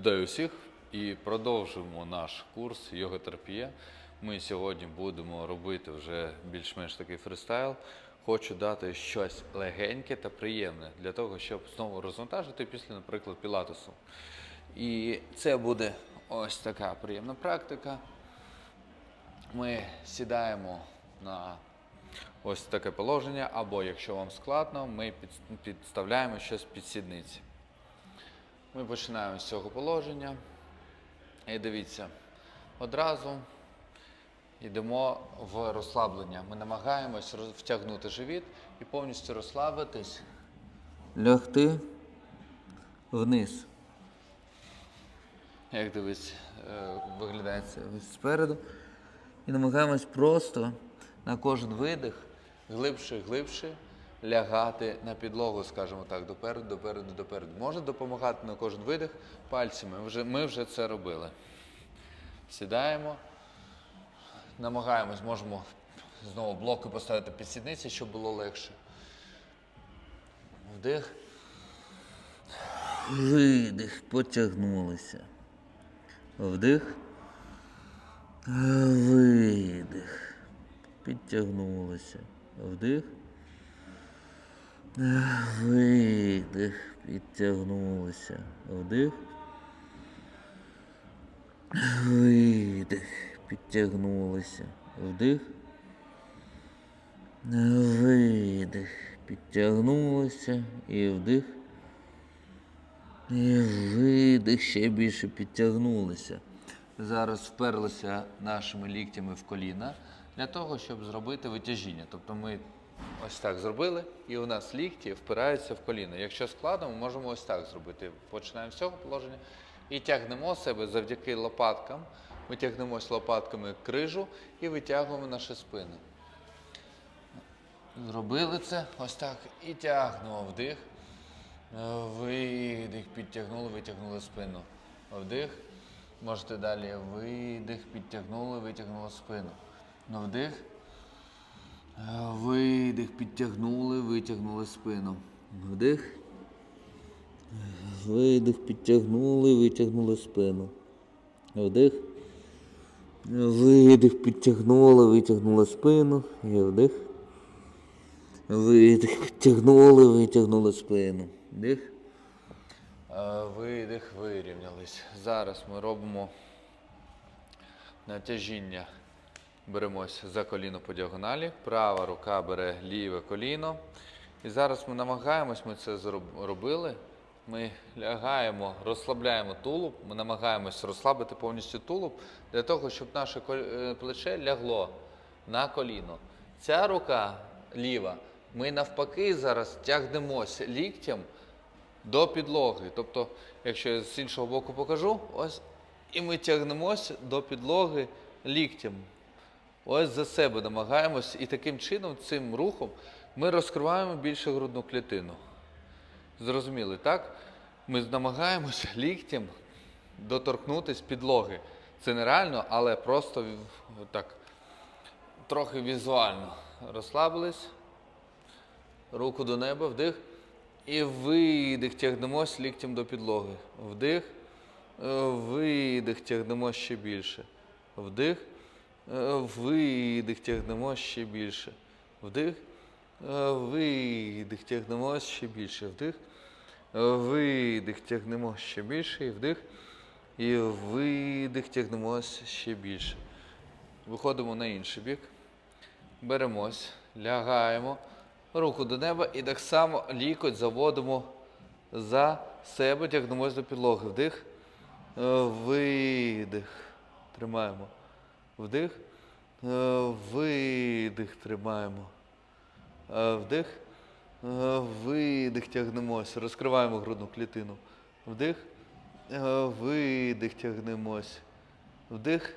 Вітаю всіх і продовжуємо наш курс йоготерапія. Ми сьогодні будемо робити вже більш-менш такий фристайл. Хочу дати щось легеньке та приємне для того, щоб знову розвантажити після, наприклад, пілатесу. І це буде ось така приємна практика. Ми сідаємо на ось таке положення, або якщо вам складно, ми підставляємо щось під сідниці. Ми починаємо з цього положення. І дивіться, одразу йдемо в розслаблення. Ми намагаємось втягнути живіт і повністю розслабитись. Лягти вниз. Як дивись, е, виглядає це спереду. І намагаємось просто на кожен видих глибше, глибше лягати на підлогу, скажімо так, допереду, допереду, допереду. Може допомагати на кожен видих пальцями. Вже, ми вже це робили. Сідаємо, намагаємось, можемо знову блоки поставити під сідниці, щоб було легше. Вдих. Видих, потягнулися. Вдих. Видих. Підтягнулися. Вдих. Видих. Підтягнулися. Вдих. Видих. Підтягнулися. Вдих. Видих. Підтягнулися. І вдих. І видих ще більше підтягнулися. Зараз вперлися нашими ліктями в коліна для того, щоб зробити витяжіння. Тобто ми ось так зробили, і у нас лікті впираються в коліна. Якщо складно, ми можемо ось так зробити. Починаємо з цього положення і тягнемо себе завдяки лопаткам. Ми тягнемось лопатками крижу і витягуємо наші спини. Зробили це ось так і тягнемо вдих. Видих, підтягнули, витягнули спину. Вдих. Можете далі видих, підтягнули, витягнули спину. Ну, вдих. Е, Видих, підтягнули, витягнули спину. Вдих. Видих, підтягнули, витягнули спину. Вдих. Видих, підтягнули, витягнули спину. І вдих. Видих, підтягнули, витягнули спину. Дих. Видих, вирівнялись. Зараз ми робимо натяжіння. Беремось за коліно по діагоналі. Права рука бере ліве коліно. І зараз ми намагаємось, ми це зроб- робили. Ми лягаємо, розслабляємо тулуб, ми намагаємось розслабити повністю тулуб для того, щоб наше е, плече лягло на коліно. Ця рука ліва, ми навпаки зараз тягнемося ліктям до підлоги. Тобто, якщо я з іншого боку покажу, ось і ми тягнемося до підлоги ліктям. Ось за себе намагаємось, і таким чином, цим рухом, ми розкриваємо більше грудну клітину. Зрозуміли, так? Ми намагаємося ліктям доторкнутися підлоги. Це нереально, але просто так, трохи візуально. Розслабились, руку до неба, вдих. І видих, тягнемось ліктем до підлоги. Вдих, видих, тягнемо ще більше. Вдих, видих, тягнемо ще більше. Вдих, е, видих, тягнемо ще більше. Вдих, е, видих, тягнемо ще більше. І вдих. І видих, тягнемось ще більше. Виходимо на інший бік. Беремось, лягаємо, руку до неба і так само лікоть заводимо за себе, тягнемось до підлоги. Вдих, е, видих. Тримаємо. Вдих, е, видих, тримаємо. Е, Вдих, е, видих, тягнемось. Розкриваємо грудну клітину. Вдих, видих, тягнемось. Вдих,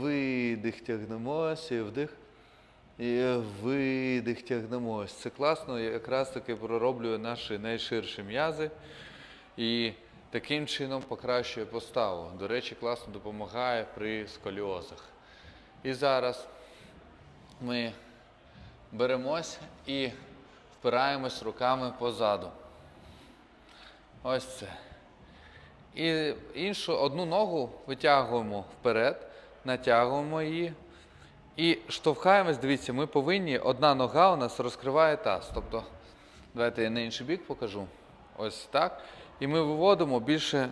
видих, тягнемось. І вдих. І видих тягнемось. Це класно, якраз таки пророблює наші найширші м'язи і таким чином покращує поставу. До речі, класно допомагає при сколіозах. І зараз ми беремось і впираємось руками позаду. Ось це. І іншу одну ногу витягуємо вперед, натягуємо її. І штовхаємось, дивіться, ми повинні, одна нога у нас розкриває таз. Тобто, давайте я на інший бік покажу. Ось так. І ми виводимо більше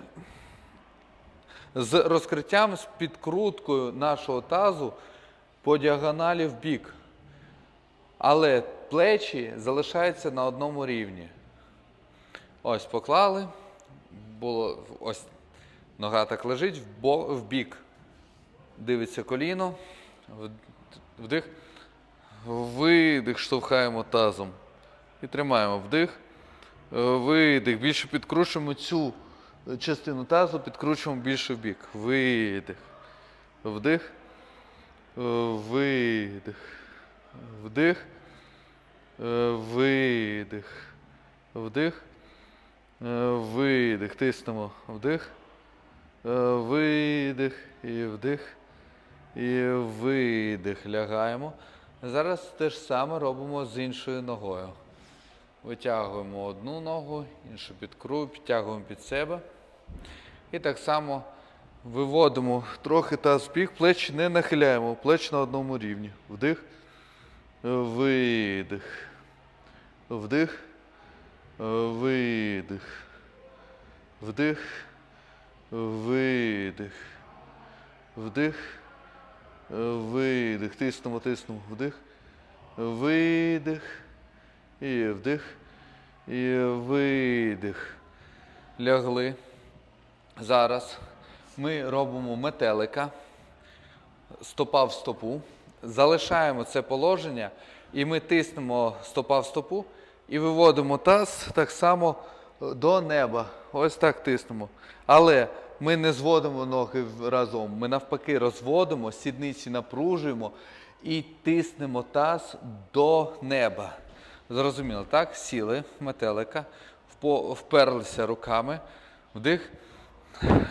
з розкриттям, з підкруткою нашого тазу по діагоналі в бік. Але плечі залишаються на одному рівні. Ось поклали. Було ось нога так лежить в, бік. Дивиться коліно. Вдих. Видих, штовхаємо тазом. І тримаємо вдих. Е, Видих. Більше підкручуємо цю частину тазу, підкручуємо більше в бік. Видих. Вдих. Е, Видих. Вдих. Е, Видих. Вдих. Е, Видих. Тиснемо. Вдих. Е, Видих. І вдих. І видих. Лягаємо. Зараз те ж саме робимо з іншою ногою. Витягуємо одну ногу, іншу підкру, підтягуємо під себе. І так само виводимо трохи таз в бік, плечі не нахиляємо, плечі на одному рівні. Вдих, видих. Вдих, видих. Вдих, видих. Вдих, видих. Тиснемо, тиснемо. Вдих, видих. І вдих. І видих. Лягли. Зараз ми робимо метелика, стопа в стопу. Залишаємо це положення, і ми тиснемо стопа в стопу і виводимо таз так само до неба. Ось так тиснемо. Але ми не зводимо ноги разом. Ми навпаки розводимо, сідниці напружуємо і тиснемо таз до неба. Зрозуміло, так? Сіли метелика, вперлися руками. Вдих.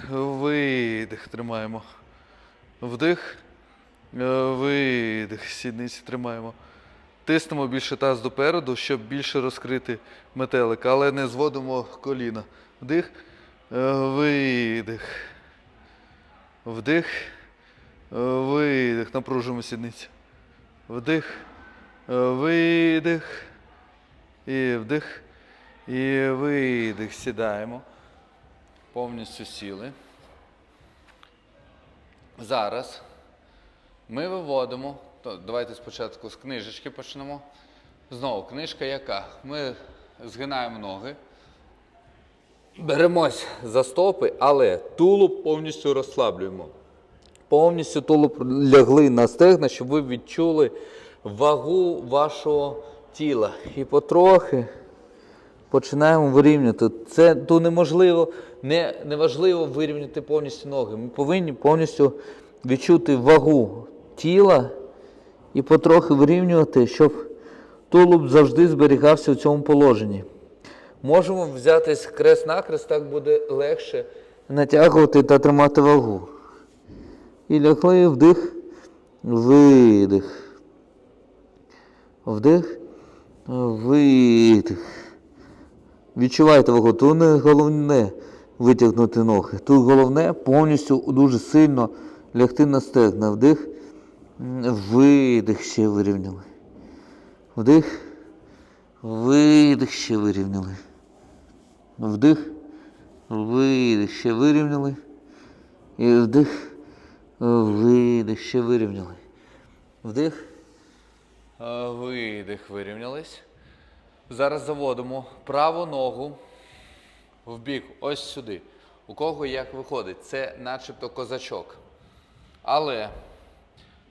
Видих тримаємо. Вдих. Е, Видих. Сідниці тримаємо. Тиснемо більше таз допереду, щоб більше розкрити метелик, але не зводимо коліна. Вдих. Е, Видих. Вдих. Е, Видих. Напружуємо сідниці. Вдих. Видих. І вдих. І видих. Сідаємо. Повністю сіли. Зараз ми виводимо. Давайте спочатку з книжечки почнемо. Знову книжка яка? Ми згинаємо ноги. Беремось за стопи, але тулуб повністю розслаблюємо. Повністю тулуб лягли на стегна, щоб ви відчули вагу вашого тіла. І потрохи починаємо вирівнювати. Це то неможливо, не, неважливо вирівняти повністю ноги. Ми повинні повністю відчути вагу тіла і потрохи вирівнювати, щоб тулуб завжди зберігався в цьому положенні. Можемо взятись крест-накрест, так буде легше натягувати та тримати вагу. І лягли вдих, видих. Вдих, видих. Відчувайте вагу. Тут не головне витягнути ноги. Тут головне повністю дуже сильно лягти на стегна. Вдих, видих ще вирівняли. Вдих, видих ще вирівняли. Вдих, видих ще вирівняли. І вдих, видих ще вирівняли. Вдих. Е, Видих, вирівнялись. Зараз заводимо праву ногу в бік, ось сюди. У кого як виходить? Це начебто козачок. Але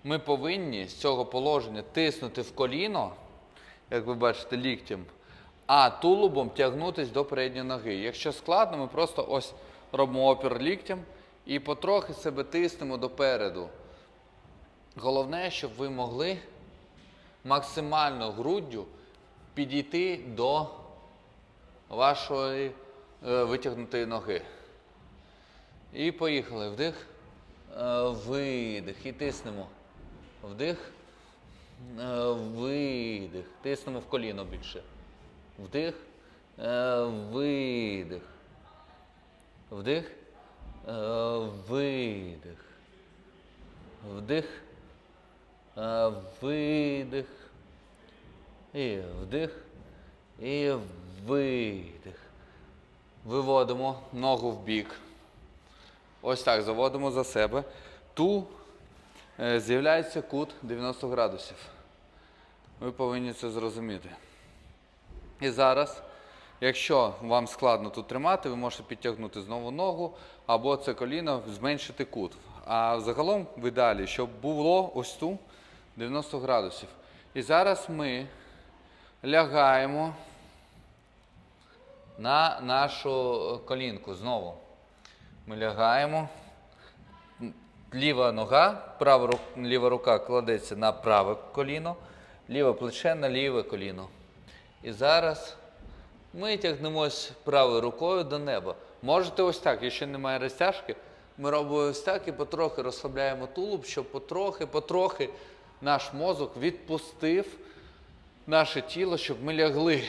ми повинні з цього положення тиснути в коліно, як ви бачите, ліктем, а тулубом тягнутись до передньої ноги. Якщо складно, ми просто ось робимо опір ліктем і потрохи себе тиснемо допереду. Головне, щоб ви могли максимально груддю підійти до вашої е, витягнутої ноги. І поїхали. Вдих, е, видих. І тиснемо. Вдих, е, видих. Тиснемо в коліно більше. Вдих, видих. Вдих, Видих. Вдих. Е, Видих. І вдих. І видих. Виводимо ногу в бік. Ось так заводимо за себе. Ту е, з'являється кут 90 градусів. Ви повинні це зрозуміти. І зараз, якщо вам складно тут тримати, ви можете підтягнути знову ногу або це коліно зменшити кут. А загалом в ідеалі, щоб було ось ту 90 градусів. І зараз ми лягаємо на нашу колінку знову. Ми лягаємо. Ліва нога, права ліва рука кладеться на праве коліно, ліве плече на ліве коліно. І зараз ми тягнемось правою рукою до неба. Можете ось так, якщо немає розтяжки, ми робимо ось так і потрохи розслабляємо тулуб, щоб потрохи, потрохи наш мозок відпустив наше тіло, щоб ми лягли.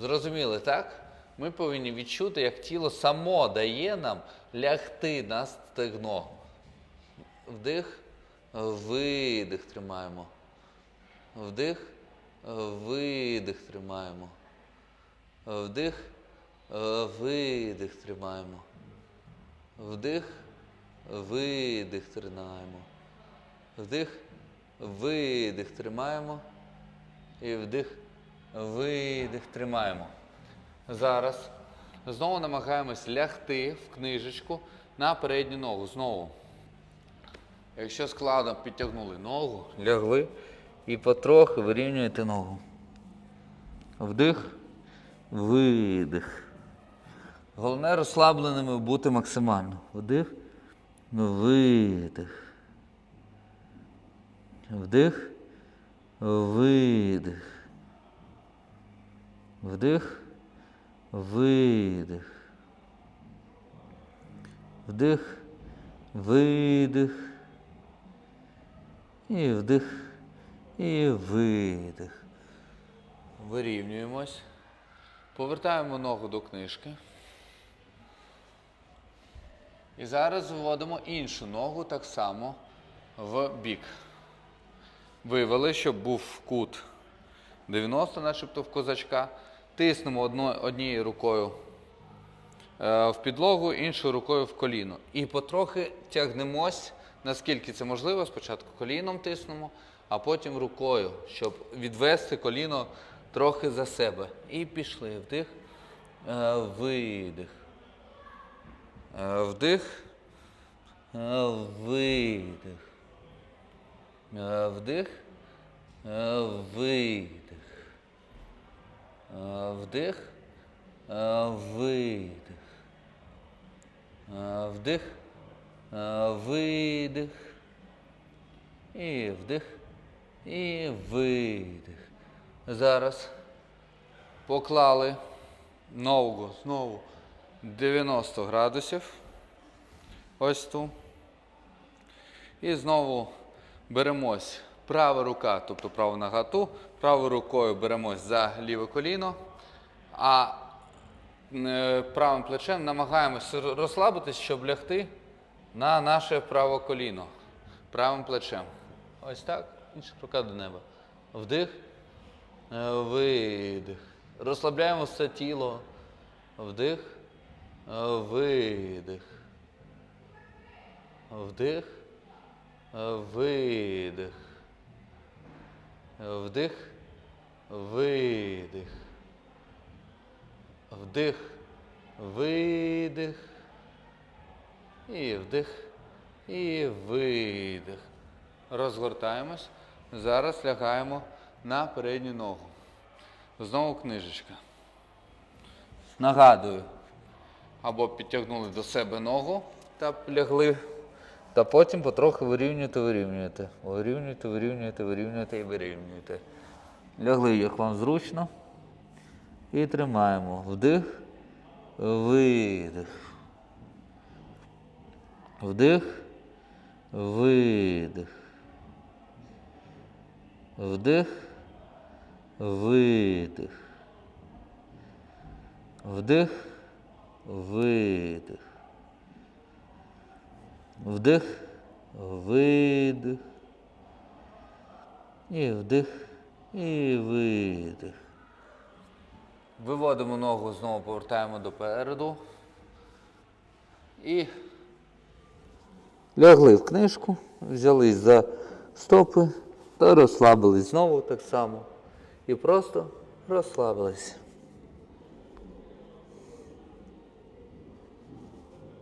Зрозуміли, так? Ми повинні відчути, як тіло само дає нам лягти на стегно. Вдих, видих тримаємо. Вдих, видих тримаємо. Вдих, видих тримаємо. Вдих, видих тримаємо. Вдих, видих тримаємо. І вдих, видих тримаємо. Зараз знову намагаємось лягти в книжечку на передню ногу. Знову. Якщо складно підтягнули ногу, лягли і потрохи вирівнюєте ногу. Вдих, видих. Головне розслабленими бути максимально. Вдих, видих. Вдих, видих. Вдих, видих. Вдих, видих. І вдих, і видих. Вирівнюємось. Повертаємо ногу до книжки. І зараз вводимо іншу ногу так само в бік. Вивели, щоб був кут 90, начебто в козачка. Тиснемо одно, однією рукою е, в підлогу, іншою рукою в коліно. І потрохи тягнемось, наскільки це можливо. Спочатку коліном тиснемо, а потім рукою, щоб відвести коліно трохи за себе. І пішли. Вдих, е, видих. Е, Вдих, видих. Е, Вдих, е, видих. Е, Вдих, видих. Вдих, видих. І вдих, і видих. Зараз поклали ногу знову 90 градусів. Ось ту. І знову беремось права рука, тобто праву нога ту, правою рукою беремось за ліве коліно, а е, правим плечем намагаємось розслабитись, щоб лягти на наше праве коліно. Правим плечем. Ось так. Інша рука до неба. Вдих, е, видих. Розслабляємо все тіло. Вдих, е, видих. Вдих, видих. Вдих, видих. Вдих, видих. І вдих, і видих. Розгортаємось. Зараз лягаємо на передню ногу. Знову книжечка. Нагадую. Або підтягнули до себе ногу та лягли. Та потім потрохи вирівнюєте, вирівнюєте. Вирівнюєте, вирівнюєте, вирівнюєте і вирівнюєте. Лягли, як вам зручно. І тримаємо. Вдих, видих. Вдих, видих. Вдих, видих. Вдих, видих. Вдих, видих. І вдих, і видих. Виводимо ногу, знову повертаємо допереду. І лягли в книжку, взялись за стопи та розслабились знову так само. І просто розслабились.